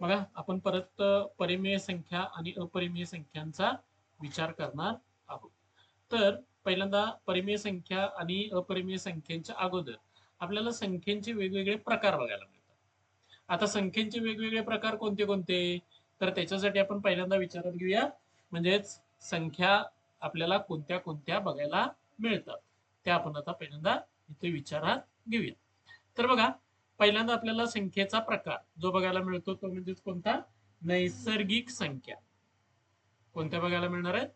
बघा आपण परत परिमेय संख्या आणि अपरिमेय संख्यांचा विचार करणार आहोत. तर पहिल्यांदा परिमेय संख्या आणि अपरिमेय संख्यांच्या अगोदर आपल्याला संख्येचे वेगवेगळे प्रकार बघायला मिळतात. आता संख्येचे वेगवेगळे प्रकार कोणते कोणते? तर त्याच्यासाठी आपण पहिल्यांदा विचारात घेऊया. म्हणजेच संख्या आपल्याला कोणत्या कोणत्या बघायला मिळतात? त्या आपण आता पहिल्यांदा इथे विचारात घेऊया. तर बघा पहिल्यांदा आपल्याला संख्येचा प्रकार जो बघायला मिळतो तो म्हणजे कोणता? नैसर्गिक संख्या. कोणत्या बघायला मिळणार आहेत?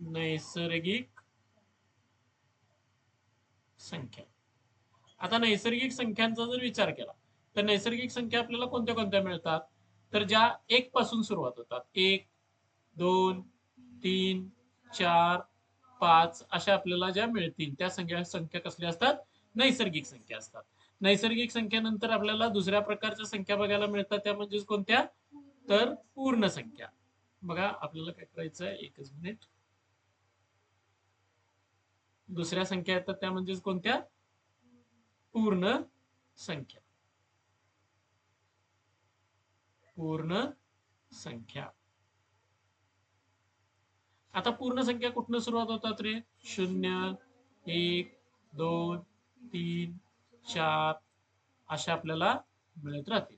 नैसर्गिक संख्या. आता नैसर्गिक संख्यांचा जर विचार केला तर नैसर्गिक संख्या आपल्याला कोणत्या कोणत्या मिळतात? तर ज्या एक पासून सुरुवात होतात एक दोन तीन चार पाच अशा आपल्याला ज्या मिळतील त्या संख्या संख्या कसल्या असतात? नैसर्गिक संख्या असतात. नैसर्गिक संख्यानंतर आपल्याला दुसऱ्या प्रकारच्या संख्या बघायला मिळतात. त्या म्हणजेच कोणत्या? तर पूर्ण संख्या. बघा आपल्याला काय करायचं आहे एकच मिनिट. दुसऱ्या संख्या येतात त्या म्हणजेच कोणत्या? पूर्ण संख्या. पूर्ण संख्या. आता पूर्ण संख्या कुठनं सुरुवात होतात रे? शून्य एक दोन तीन चार अशा आपल्याला मिळत राहतील.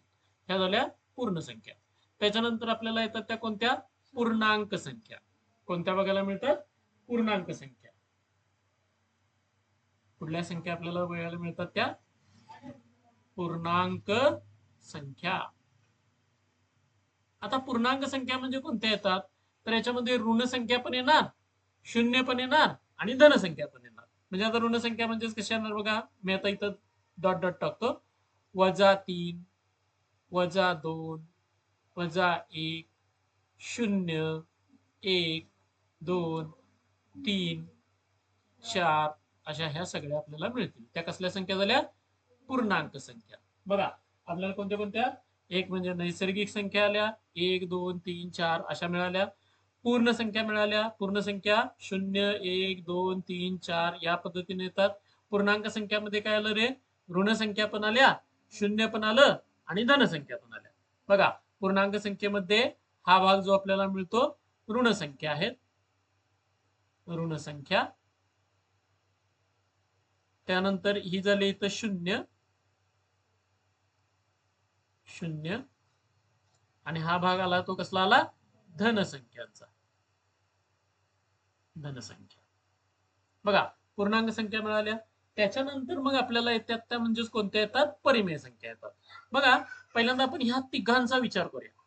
ह्या झाल्या पूर्ण संख्या. त्याच्यानंतर आपल्याला येतात त्या कोणत्या? पूर्णांक संख्या. कोणत्या बघायला मिळतात? पूर्णांक संख्या. कुठल्या संख्या आपल्याला बघायला मिळतात त्या? पूर्णांक संख्या. आता पूर्णांक संख्या म्हणजे कोणत्या येतात? तर याच्यामध्ये ऋण संख्या पण येणार शून्य पण येणार आणि धनसंख्या पण येणार. म्हणजे आता ऋण संख्या म्हणजेच कशी येणार बघा? मी आता इथं डॉट डॉट टाकतो वजा तीन वजा दोन वजा एक शून्य एक दोन तीन चार अशा ह्या सगळ्या आपल्याला मिळतील. त्या कसल्या संख्या झाल्या? पूर्णांक संख्या. बघा आपल्याला कोणत्या कोणत्या? एक म्हणजे नैसर्गिक संख्या आल्या. एक दोन तीन चार अशा मिळाल्या. पूर्ण संख्या मिळाल्या. पूर्ण संख्या शून्य एक दोन तीन चार या पद्धतीने येतात. पूर्णांक संख्यामध्ये काय आलं रे? ऋण संख्या पण आल्या शून्य पण आलं आणि धनसंख्या पण आल्या. बघा पूर्णांक संख्येमध्ये हा भाग जो आपल्याला मिळतो ऋण संख्या आहेत ऋण संख्या त्यानंतर ही झाली इथं शून्य. शून्य. आणि हा भाग आला तो कसला आला? धनसंख्यांचा. धनसंख्या. बघा पूर्णांक संख्या मिळाल्या. त्याच्यानंतर मग आपल्याला येतात त्या म्हणजेच कोणत्या येतात? परिमेय संख्या येतात. बघा पहिल्यांदा आपण ह्या तिघांचा विचार करूया.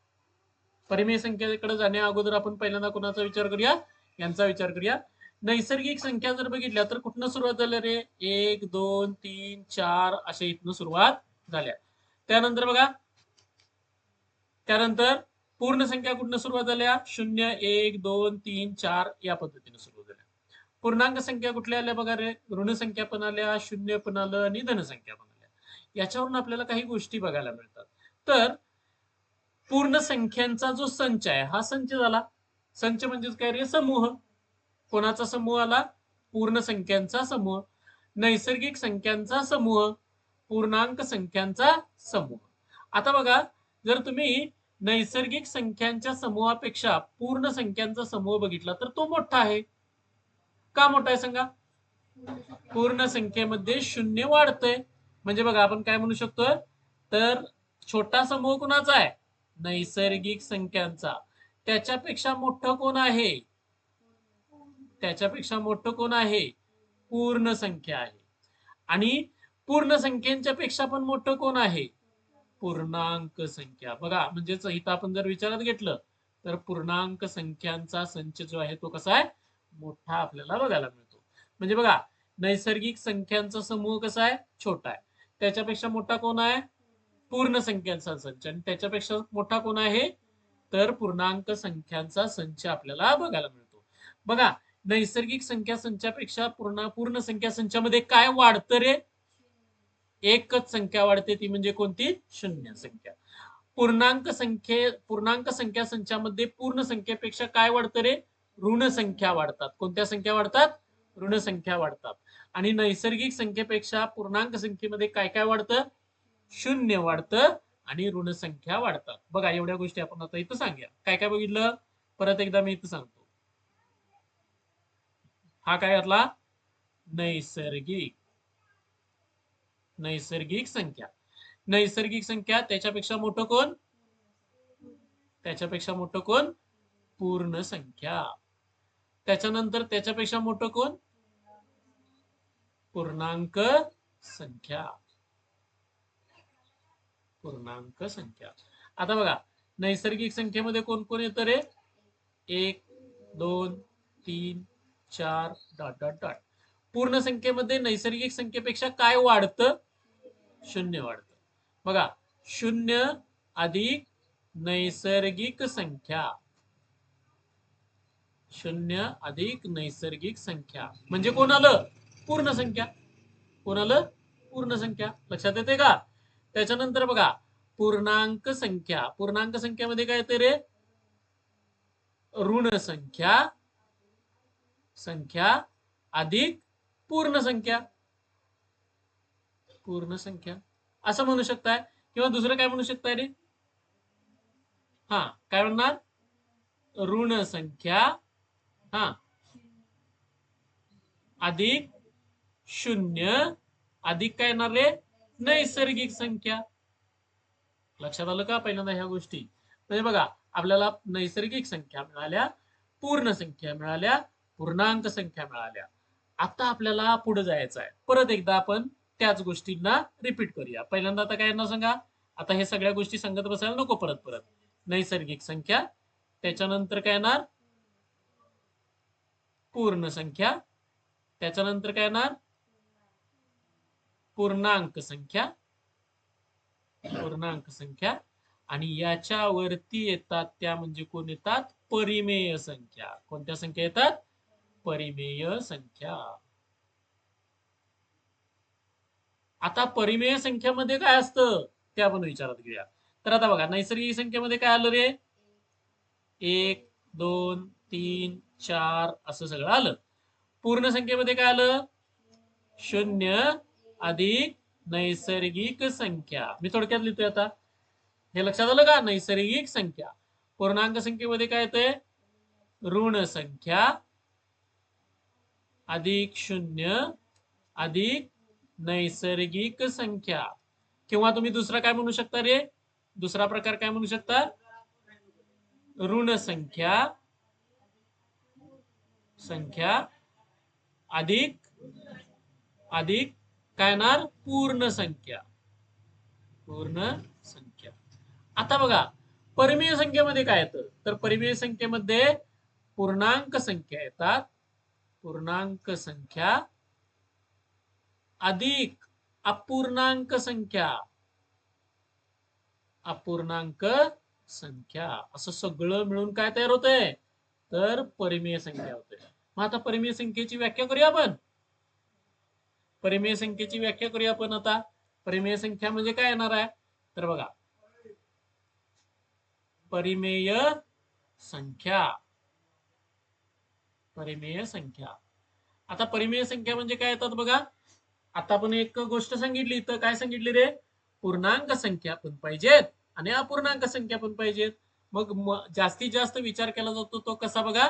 परिमेय संख्येकडे जाण्या अगोदर आपण पहिल्यांदा कोणाचा विचार करूया? यांचा विचार करूया. नैसर्गिक संख्या जर बघितल्या तर कुठनं सुरुवात झाल्या रे? एक दोन तीन चार अशा इथनं सुरुवात झाल्या. त्यानंतर बघा त्यानंतर पूर्ण संख्या कुठनं सुरुवात झाल्या? शून्य एक दोन तीन चार या पद्धतीने सुरुवात पूर्णांक संख्या कुठल्या आल्या बघा रे? ऋण संख्या पण आल्या शून्य पण आलं आणि धनसंख्या पण आल्या. याच्यावरून आपल्याला काही गोष्टी बघायला मिळतात. तर पूर्ण संख्यांचा जो संच आहे हा संच झाला. संच म्हणजेच काय रे? समूह. कोणाचा समूह आला? पूर्ण संख्यांचा समूह. नैसर्गिक संख्यांचा समूह. पूर्णांक संख्यांचा समूह. आता बघा जर तुम्ही नैसर्गिक संख्यांच्या समूहापेक्षा पूर्ण संख्यांचा समूह बघितला तर तो मोठा आहे. का मोठा आहे सांगा पूर्ण संख्येमध्ये शून्य वाढतंय. म्हणजे बघा आपण काय म्हणू शकतो तर छोटा समूह कोणाचा आहे? नैसर्गिक संख्यांचा. त्याच्यापेक्षा मोठं कोण आहे? त्याच्यापेक्षा मोठं कोण आहे? पूर्ण संख्या आहे. आणि पूर्ण संख्येच्या पेक्षा पण मोठं कोण आहे? पूर्णांक संख्या. बघा म्हणजेच इथं आपण जर विचारात घेतलं तर पूर्णांक संख्यांचा संच जो आहे तो कसा आहे? मोठा आपल्याला बघायला मिळतो. म्हणजे बघा नैसर्गिक संख्यांचा समूह कसा आहे? छोटा आहे. त्याच्यापेक्षा मोठा कोण आहे? पूर्ण संख्यांचा संच. आणि त्याच्यापेक्षा मोठा कोण आहे? तर पूर्णांक संख्यांचा संच आपल्याला बघायला मिळतो. बघा नैसर्गिक संख्या संचापेक्षा पूर्ण पूर्ण संख्या संचामध्ये काय वाढतं रे? एकच संख्या वाढते ती म्हणजे कोणती? शून्य संख्या. पूर्णांक संख्ये पूर्णांक संख्या संचामध्ये पूर्ण संख्येपेक्षा काय वाढतं रे? ऋण संख्या वाढतात. कोणत्या संख्या वाढतात? ऋण संख्या वाढतात. आणि नैसर्गिक संख्येपेक्षा पूर्णांक संख्येमध्ये काय काय वाढतं? शून्य वाढतं आणि ऋण संख्या वाढतात. बघा एवढ्या गोष्टी आपण आता इथं सांगूया. काय काय बघितलं? परत एकदा मी इथं सांगतो. हा काय घातला? नैसर्गिक. नैसर्गिक संख्या. नैसर्गिक संख्या त्याच्यापेक्षा मोठं कोण? त्याच्यापेक्षा मोठं कोण? पूर्ण संख्या. त्याच्यानंतर त्याच्यापेक्षा मोठं कोण? पूर्णांक संख्या. पूर्णांक संख्या. आता बघा नैसर्गिक संख्येमध्ये कोण कोण येतं रे? एक दोन तीन चार डॉट डॉट डॉट. पूर्ण संख्येमध्ये नैसर्गिक संख्येपेक्षा काय वाढतं? शून्य वाढतं. बघा शून्य अधिक नैसर्गिक संख्या. शून्य अधिक नैसर्गिक संख्या. म्हणजे कोण आलं पूर्ण संख्या. कोण आलं पूर्ण संख्या. लक्षात येते का? त्याच्यानंतर बघा पूर्णांक संख्या. पूर्णांक संख्यामध्ये काय येते रे? ऋण संख्या. संख्या अधिक पूर्ण संख्या. पूर्ण संख्या. असं म्हणू शकताय. किंवा दुसरं काय म्हणू शकताय रे? हा काय म्हणणार? ऋण संख्या हा. अधिक शून्य अधिक काय येणार रे? नैसर्गिक संख्या. लक्षात आलं का पहिल्यांदा ह्या गोष्टी? म्हणजे बघा आपल्याला नैसर्गिक संख्या मिळाल्या पूर्ण संख्या मिळाल्या पूर्णांक संख्या मिळाल्या. आता आपल्याला पुढे जायचं आहे. परत एकदा आपण त्याच गोष्टींना रिपीट करूया. पहिल्यांदा आता काय येणार सांगा? आता हे सगळ्या गोष्टी सांगत बसायला नको परत परत. नैसर्गिक संख्या. त्याच्यानंतर काय येणार? पूर्ण संख्या. त्याच्यानंतर काय येणार? पूर्णांक संख्या. पूर्णांक संख्या. आणि याच्यावरती येतात त्या म्हणजे कोण येतात? परिमेय संख्या. कोणत्या संख्या येतात? परिमेय संख्या. आता परिमेय संख्यामध्ये काय असतं? ते आपण विचारात घेऊया. तर आता बघा नैसर्गिक संख्येमध्ये काय आलं रे? एक दोन तीन चार असं सगळं आलं. पूर्ण संख्येमध्ये काय आलं? शून्य अधिक नैसर्गिक संख्या. मी थोडक्यात लिहितोय आता. हे लक्षात आलं का? नैसर्गिक संख्या. पूर्णांक संख्येमध्ये काय येतंय? ऋण संख्या अधिक शून्य अधिक नैसर्गिक संख्या. किंवा तुम्ही दुसरा काय म्हणू शकता रे? दुसरा प्रकार काय म्हणू शकता? ऋण संख्या संख्या अधिक अधिक काय येणार? पूर्ण संख्या. पूर्ण संख्या. आता बघा परिमेय संख्येमध्ये काय येतं? तर परिमेय संख्येमध्ये पूर्णांक संख्या येतात. पूर्णांक संख्या अधिक अपूर्णांक संख्या. अपूर्णांक संख्या. असं सगळं मिळून काय तयार होतंय? तर परिमेय संख्या होते. मग आता परिमेय संख्येची व्याख्या करूया आपण? परिमेय संख्येची व्याख्या करूया आपण आता. परिमेय संख्या म्हणजे काय येणार आहे? तर बघा. परिमेय संख्या. परिमेय संख्या. आता परिमेय संख्या म्हणजे काय येतात बघा? आता आपण एक गोष्ट सांगितली. तर काय सांगितली रे? पूर्णांक संख्या पण पाहिजेत आणि अपूर्णांक संख्या पण पाहिजेत. मग जास्तीत जास्त विचार केला जातो तो कसा बघा?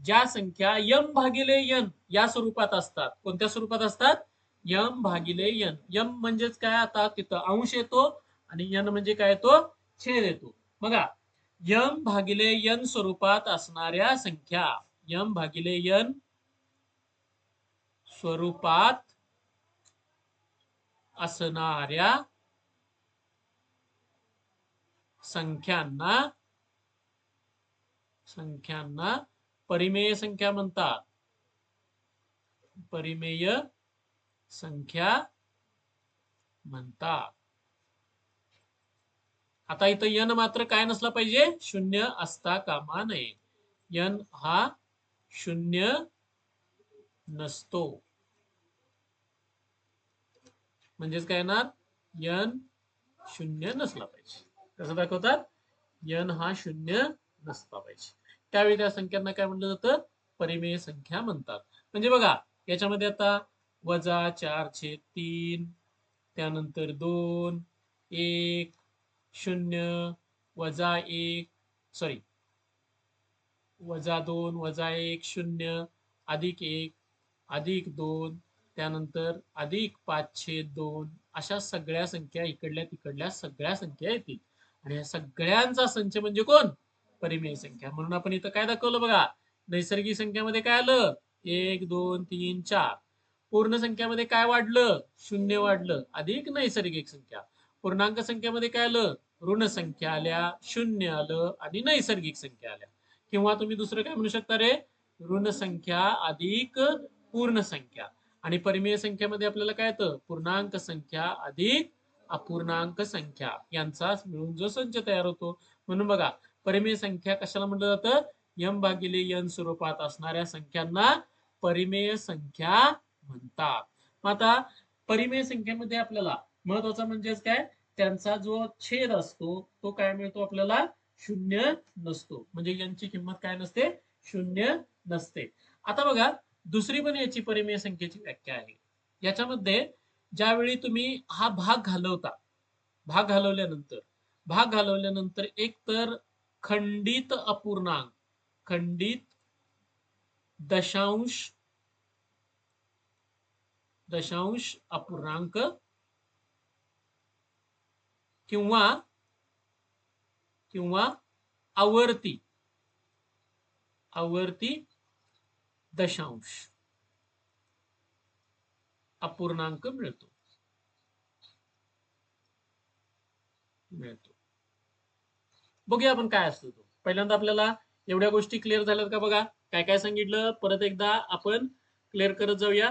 ज्या संख्या यम भागिले यन या स्वरूपात असतात. कोणत्या स्वरूपात असतात? यम भागिले यन. यम म्हणजेच काय? आता तिथं अंश येतो आणि यन म्हणजे काय येतो? छेद येतो. बघा यम भागिले यन स्वरूपात असणाऱ्या संख्या यम भागिले यन स्वरूपात असणाऱ्या संख्यांना संख्यांना परिमेय संख्या म्हणतात परिमेय संख्या म्हणतात आता इथं यन मात्र काय नसला पाहिजे? शून्य असता कामा नये. यन हा शून्य नसतो. म्हणजेच काय येणार? यन शून्य नसला पाहिजे. कसं दाखवतात? यन हा शून्य नसला पाहिजे. त्यावेळी त्या संख्यांना काय म्हटलं जातं? परिमेय संख्या म्हणतात. म्हणजे बघा याच्यामध्ये आता वजा चार तीन त्यानंतर दोन एक शून्य वजा एक सॉरी वजा दोन वजा एक शून्य अधिक एक अधिक दोन त्यानंतर अधिक पाचशे दोन अशा सगळ्या संख्या इकडल्या तिकडल्या सगळ्या संख्या येतील. आणि या सगळ्यांचा संच म्हणजे कोण? परिमेय संख्या. म्हणून आपण इथं काय दाखवलं बघा? नैसर्गिक संख्यामध्ये काय आलं? एक दोन तीन चार. पूर्ण संख्यामध्ये काय वाढलं? शून्य वाढलं. अधिक नैसर्गिक संख्या. पूर्णांक संख्यामध्ये काय आलं? ऋण संख्या आल्या. शून्य आलं आणि नैसर्गिक संख्या आल्या. किंवा तुम्ही दुसरं काय म्हणू शकता रे? ऋण संख्या अधिक पूर्ण संख्या. आणि परिमेय संख्यामध्ये आपल्याला काय येतं? पूर्णांक संख्या अधिक अपूर्णांक संख्या. यांचा मिळून जो संच तयार होतो. म्हणून बघा परिमेय संख्या कशाला म्हटलं जातं? यम भागिले यन स्वरूपात असणाऱ्या संख्यांना परिमेय संख्या म्हणतात. मग आता परिमेय संख्येमध्ये आपल्याला महत्वाचं म्हणजेच काय? त्यांचा जो छेद असतो तो काय मिळतो आपल्याला? शून्य नसतो. म्हणजे यांची किंमत काय नसते? शून्य नसते. आता बघा दुसरी पण याची परिमेय संख्येची व्याख्या आहे. याच्यामध्ये ज्यावेळी तुम्ही हा भाग घालवता भाग घालवल्यानंतर भाग घालवल्यानंतर एक तर खंडित अपूर्णांक खंडित दशांश दशांश अपूर्णांक किंवा किंवा आवर्ती आवर्ती दशांश अपूर्णांक मिळतो. मिळतो. बघूया आपण काय असतो तो. पहिल्यांदा आपल्याला एवढ्या गोष्टी क्लिअर झाल्यात का बघा? काय काय सांगितलं? परत एकदा आपण क्लिअर करत जाऊया.